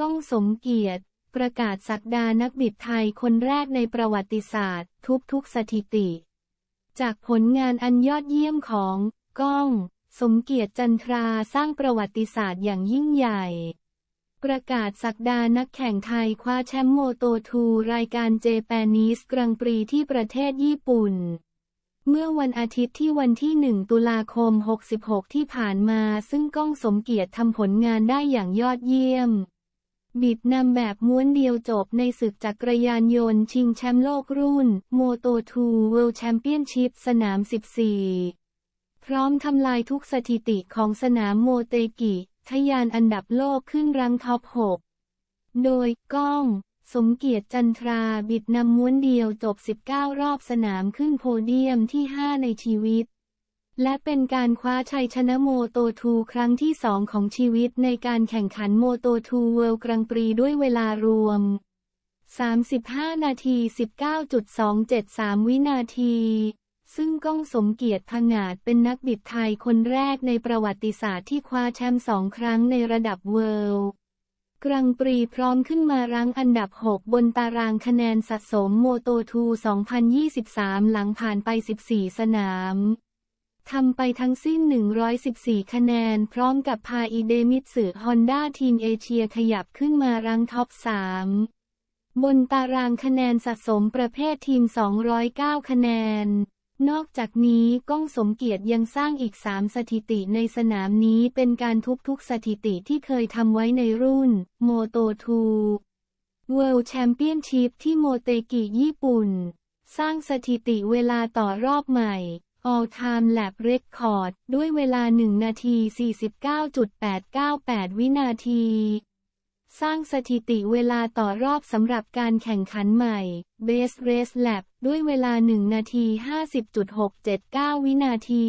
ก้องสมเกียรติ ประกาศสักดานักบิดไทยคนแรกในประวัติศาสตร์ ทุกทุกสถิติ จากผลงานอันยอดเยี่ยมของก้อง สมเกียรติจันทราสร้างประวัติศาสตร์อย่างยิ่งใหญ่ ประกาศสักดานักแข่งไทยคว้าแชมป์โมโตทูรายการเจแปนิสกรังปรีที่ประเทศญี่ปุ่นเมื่อวันอาทิตย์ที่วันที่ 1 ตุลาคม 66 ที่ผ่านมา ซึ่งก้องสมเกียรติทำผลงานได้อย่างยอดเยี่ยม บิดนำแบบม้วนเดียวจบในศึกจักรยานยนต์ชิงแชมป์โลกรุ่น โมโตทูเวิลด์แชมเปี้ยนชิพสนาม 14 พร้อมทำลายทุกสถิติของสนามโมเตกิทะยานอันดับโลกขึ้นรังท็อป 6 โดยก้อง สมเกียรติจันทราบิดนำม้วนเดียวจบ 19 รอบสนามขึ้นโพเดียมที่ 5 ในชีวิต และเป็นการคว้าชัยชนะโมโตทูครั้งที่สองของชีวิตในการแข่งขันโมโตทูเวิลด์กรังปรีด้วยเวลารวม 35 นาที 19.273 วินาที ซึ่งก้องสมเกียรติพงาดเป็นนักบิดไทยคนแรกในประวัติศาสตร์ที่คว้าแชมป์สองครั้งในระดับเวิลด์กรังปรีพร้อมขึ้นมารั้งอันดับ 6 บนตารางคะแนนสะสมโมโตทู 2023 หลังผ่านไป 14 สนาม ทำไปทั้งสิ้น 114 คะแนน พร้อมกับพาอีเดมิตสึฮอนด้าทีมเอเชียขยับขึ้นมารังท็อป 3 บนตารางคะแนนสะสมประเภททีม 209 คะแนน นอกจากนี้ก้องสมเกียรติยังสร้างอีก 3 สถิติในสนามนี้เป็นการทุบทุกสถิติที่เคยทำไว้ในรุ่น โมโตทูเวิลด์แชมเปี้ยนชิพที่โมเตกิญี่ปุ่น สร้างสถิติเวลาต่อรอบใหม่ All Time Lap Record ด้วยเวลา 1 นาที 49.898 วินาที สร้างสถิติเวลาต่อรอบสำหรับการแข่งขันใหม่ Best Race Lap ด้วยเวลา 1 นาที 50.679 วินาที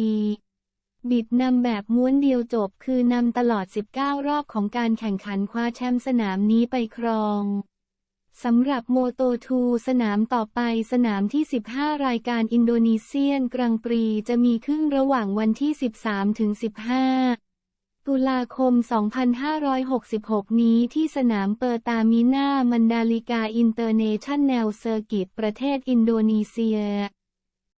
บิดนำแบบม้วนเดียวจบคือนำตลอด 19 รอบของการแข่งขันคว้าแชมป์สนามนี้ไปครอง สำหรับโมโตทูสนามต่อไปสนามที่ 15 รายการอินโดนีเซียนกรังปรีจะมีขึ้นระหว่างวันที่ 13 ถึง 15 ตุลาคม 2566 นี้ที่สนามเปอร์ตามินามันดาลิกาอินเตอร์เนชั่นแนลเซอร์กิตประเทศอินโดนีเซีย